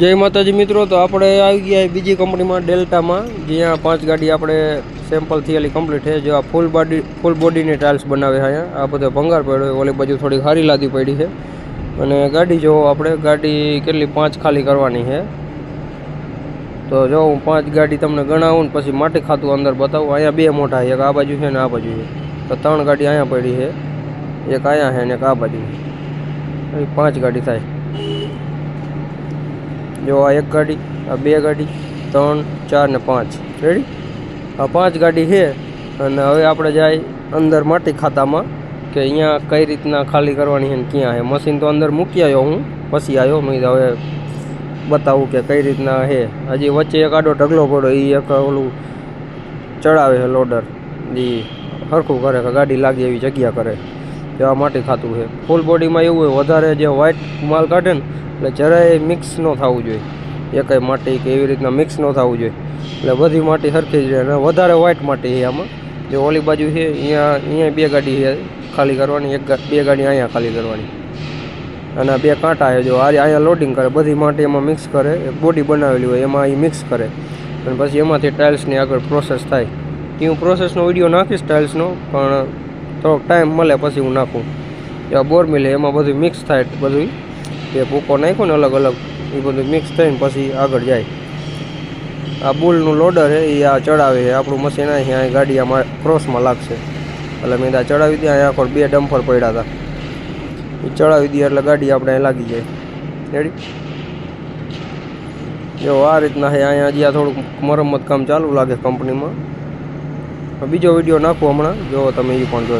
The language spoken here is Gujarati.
જય માતાજી મિત્રો, તો આપણે આવી ગયા બીજી કંપનીમાં ડેલ્ટામાં, જ્યાં પાંચ ગાડી આપણે સેમ્પલ થયેલી કમ્પ્લીટ છે. જો આ ફૂલ બોડી ફૂલ બોડીની ટાઇલ્સ બનાવે છે અહીંયા. આ બધો ભંગાર પડ્યો, ઓલી બાજુ થોડી હારી લાદી પડી છે. અને ગાડી જો આપણે, ગાડી કેટલી, પાંચ ખાલી કરવાની છે. તો જો હું પાંચ ગાડી તમને ગણાવું ને પછી માટી ખાતું અંદર બતાવું. અહીંયા બે મોટા એક આ બાજુ છે ને આ બાજુ છે. તો ત્રણ ગાડી અહીંયા પડી છે. એક અહીંયા છે ને એક આ બાજુ છે. પાંચ ગાડી થાય. જો આ એક ગાડી, આ બે ગાડી, ત્રણ, ચાર ને પાંચ. રેડી આ પાંચ ગાડી છે અને હવે આપણે જાય અંદર માટી ખાતામાં કે અહીંયા કઈ રીતના ખાલી કરવાની છે ને ક્યાં છે. મશીન તો અંદર મૂકી આવ્યો હું, પછી આવ્યો, મેં હવે બતાવું કે કઈ રીતના છે. હજી વચ્ચે એક આડો ઢગલો પડ્યો એ એક ઓલું ચડાવે છે લોડર એ સરખું કરે કે ગાડી લાગે એવી જગ્યા કરે. આ માટી ખાતું છે. ફૂલ બોડીમાં એવું હોય, વધારે જે વ્હાઇટ માલ કાઢે ને એટલે જરાય મિક્સ ન થવું જોઈએ. એકય માટી કે એવી રીતના મિક્સ ન થવું જોઈએ. એટલે બધી માટી સરખી જ રહે. અને વધારે વ્હાઇટ માટી છે આમાં. જે ઓલી બાજુ છે, અહીંયા અહીંયા બે ગાડી છે ખાલી કરવાની. એક બે ગાડી અહીંયા ખાલી કરવાની. અને બે કાંટા છે જો, આ અહીંયા લોડિંગ કરે. બધી માટી એમાં મિક્સ કરે. બોડી બનાવેલી હોય, એમાં એ મિક્સ કરે. અને પછી એમાંથી ટાઇલ્સની આગળ પ્રોસેસ થાય. એ હું પ્રોસેસનો વીડિયો નાખીશ ટાઇલ્સનો પણ થોડોક ટાઈમ મળે પછી હું નાખું. આ બોર મિલે એમાં બધું મિક્સ થાય, બધું એ ભૂકો નાખ્યો ને અલગ અલગ, એ બધું મિક્સ થઈને પછી આગળ જાય. આ બુલનું લોડર છે એ આ ચડાવે છે. આપણું મશીન અહીં ગાડી આમાં ક્રોસમાં લાગશે. એટલે મેં ત્યાં ચડાવી દીધા અહીંયા આખો બે ડમ્ફર પડ્યા હતા. એ ચડાવી દઈએ એટલે ગાડી આપણે લાગી જાય. રેડી જો આ રીતના છે, અહીંયા હજી આ થોડુંક મરમ્મત કામ ચાલુ લાગે કંપનીમાં બીજો વીડિયો નાખું હમણાં. જો તમે એ પણ જોયો